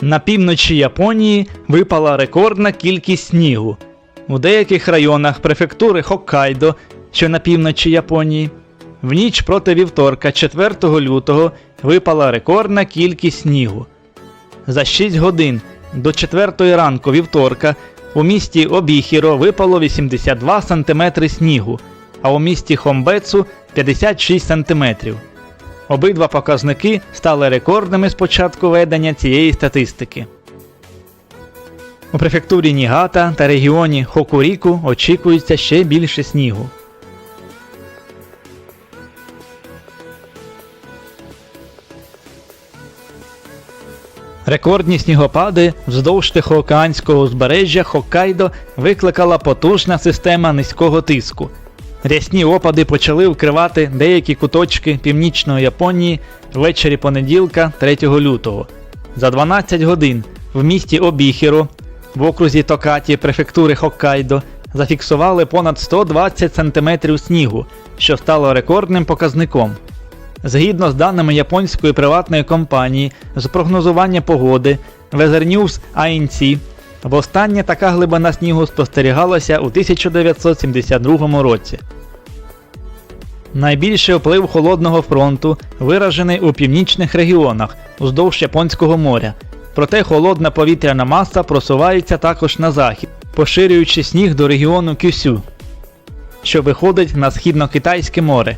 На півночі Японії випала рекордна кількість снігу. У деяких районах префектури Хоккайдо, що на півночі Японії, в ніч проти вівторка, 4 лютого, випала рекордна кількість снігу. За 6 годин до 4 ранку вівторка у місті Обіхіро випало 82 см снігу, а у місті Хомбецу 56 см. Обидва показники стали рекордними з початку ведення цієї статистики. У префектурі Нігата та регіоні Хокуріку очікується ще більше снігу. Рекордні снігопади вздовж Тихоокеанського узбережжя Хоккайдо викликала потужна система низького тиску. Рясні опади почали вкривати деякі куточки північної Японії ввечері понеділка 3 лютого. За 12 годин в місті Обіхіро в окрузі Токаті префектури Хоккайдо зафіксували понад 120 см снігу, що стало рекордним показником. Згідно з даними японської приватної компанії з прогнозування погоди Weather News INC, востаннє така глибина снігу спостерігалася у 1972 році. Найбільший вплив холодного фронту виражений у північних регіонах уздовж Японського моря, проте холодна повітряна маса просувається також на захід, поширюючи сніг до регіону Кюсю, що виходить на східно-китайське море,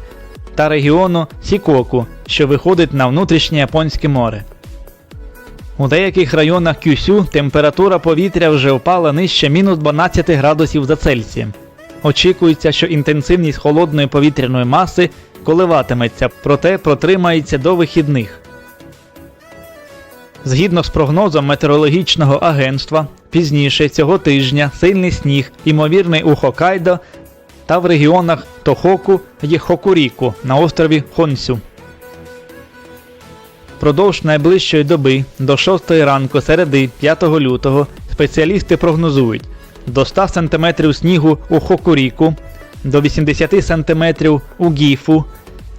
та регіону Сікоку, що виходить на внутрішнє Японське море. У деяких районах Кюсю температура повітря вже впала нижче мінус 12 градусів за Цельсієм. Очікується, що інтенсивність холодної повітряної маси коливатиметься, проте протримається до вихідних. Згідно з прогнозом метеорологічного агентства, пізніше цього тижня сильний сніг, ймовірний у Хокайдо та в регіонах Тохоку і Хокуріку на острові Хонсю. Продовж найближчої доби до 6 ранку середи 5 лютого спеціалісти прогнозують до 100 см снігу у Хокуріку, до 80 см у Гіфу,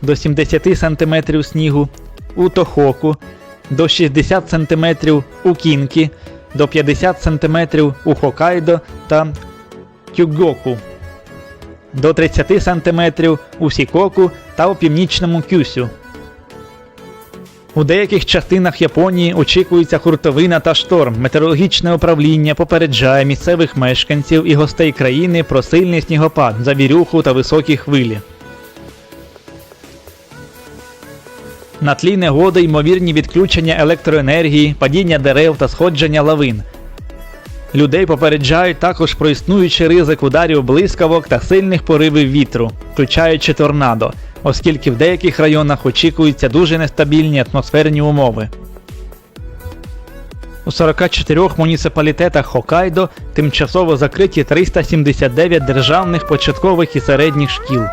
до 70 см снігу у Тохоку, до 60 см у Кінкі, до 50 см у Хокайдо та Кюгоку, до 30 см у Сікоку та у північному Кюсю. У деяких частинах Японії очікується хуртовина та шторм. Метеорологічне управління попереджає місцевих мешканців і гостей країни про сильний снігопад, завірюху та високі хвилі. На тлі негоди ймовірні відключення електроенергії, падіння дерев та сходження лавин. Людей попереджають також про існуючий ризик ударів блискавок та сильних поривів вітру, включаючи торнадо, оскільки в деяких районах очікуються дуже нестабільні атмосферні умови. У 44 муніципалітетах Хокайдо тимчасово закриті 379 державних початкових і середніх шкіл.